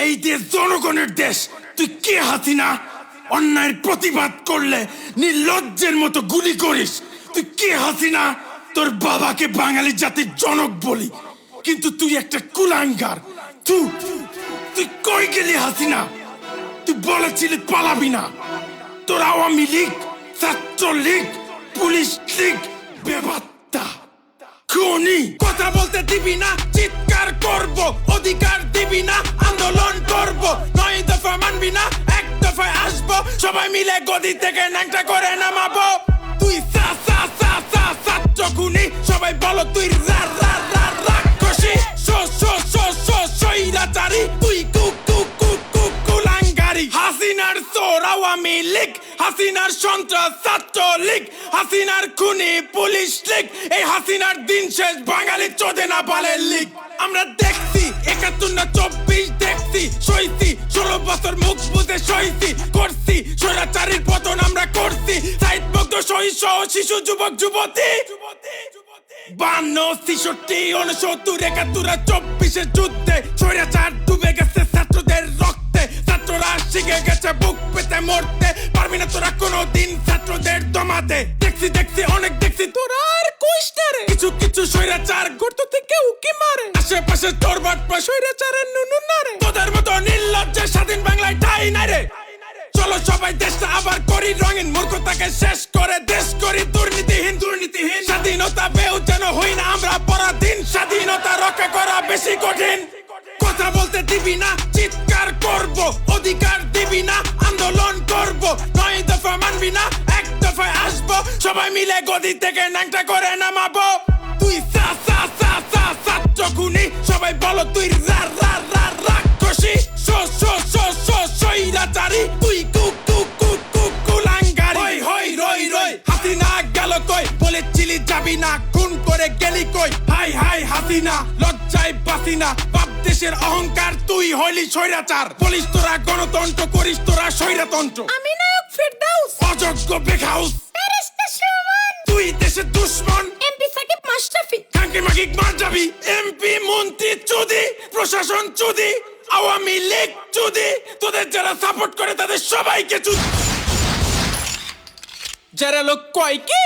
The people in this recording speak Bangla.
এই দেশ জনগণের দেশ। তুই কে, হাসিনা? অন্যায়ের প্রতিবাদ করলে নির্লজ্জের মতো গুলি করিস। তুই কে, হাসিনা? তোর বাবাকে বাঙালি জাতির জনক বলি। কিন্তু তুই একটা কুলাঙ্গার। তুই তুই কই গেলি, হাসিনা? তুই বলেছিলি পালাবি না। তোর আওয়ামী লীগ ছাত্র লীগ পুলিশ লীগ বেবাত্তা। খুনি, কথা বলতে দিবি না, চিৎকার করব, অধিকার দিবি না। সবাই মিলে গদি থেকে ন্যাংটা করে নামাবো। তুই সা সা সা সা খুনি সবাই বলো তুই রা রা রা, রাক্ষসী। শো শো শো শো সৈরাচারী তুই কুলাঙ্গারি। হাসিনার চোর আওয়ামী লীগ। হাসিনার সন্ত্রাস হাসিনার খুনি পুলিশ লীগ। এই হাসিনার দিন শেষ বাঙালি চোদে না পালে লীগ। আমরা দেখছি একাত্তর চব্বিশ দেখছি, সইছি, ষোলো বছর মুখ বুঝে সইছি, করছি, স্বৈরাচারীর পতন আমরা করছি শিশু, যুবক, যুবতী বান্ন উনসত্তর একাত্তর আর চব্বিশের যুদ্ধে স্বৈরাচার ডুবে গেছে ছাত্রদের রক্তে, ছাত্ররা শিখে গেছে বুক পেতে মরতে, পারবি না তোরা কোনোদিন ছাত্রদের দমাতে। দেখছি দেখছি, অনেক দেখছি, তোরা কিছু কিছু স্বৈরাচার গর্ত থেকে উকি মারে। আশেপাশে তোর বাটপা স্বৈরাচারের নুনু না রে তোদের মতো নির্লজ্জে স্বাধীন বাংলায় ঠাই নাই রে। চলো সবাই দেশটা আবার করি রঙিন। মূর্খতাকে শেষ করে দেশ করি দুর্নীতিহীন দুর্নীতিহীন। স্বাধীনতা পেও যেন হই না, আমরা পরাধীন। স্বাধীনতা রক্ষা করা বেশি কঠিন। কথা বলতে দিবি না, চিৎকার করব। অধিকার দিবি না, আন্দোলন করব। নয় দফা মানবি না, এক দফায় আসব। সবাই মিলে গদি থেকে ন্যাংটা করে নামাবো। খুনি সবাই বলো তুই রা রা রা রাক্ষসী শো শো শো শো সৈরাচারী তুই কু কু কু কু কুলাঙ্গারি। হই হই রই রই হাসিনা গেল কই? বলেছিলি যাবি না খুন করে গেলি কই? হাই হাই হাসিনা লজ্জায় বাসি না। বাপ দেশের অহংকার তুই হইলি স্বৈরাচার। বলিস তোরা গণতন্ত্র করিস তোরা স্বৈরাতন্ত্র। আমি নায়ক ফেরদাউস। অযোগ্য বেখাউস। তুই দেশের দুশ্মন। প্রশাসন চুদি আওয়ামী লীগ চুদি তোদের যারা সাপোর্ট করে তাদের সবাইকে চুদি যারা লোক কয় কি?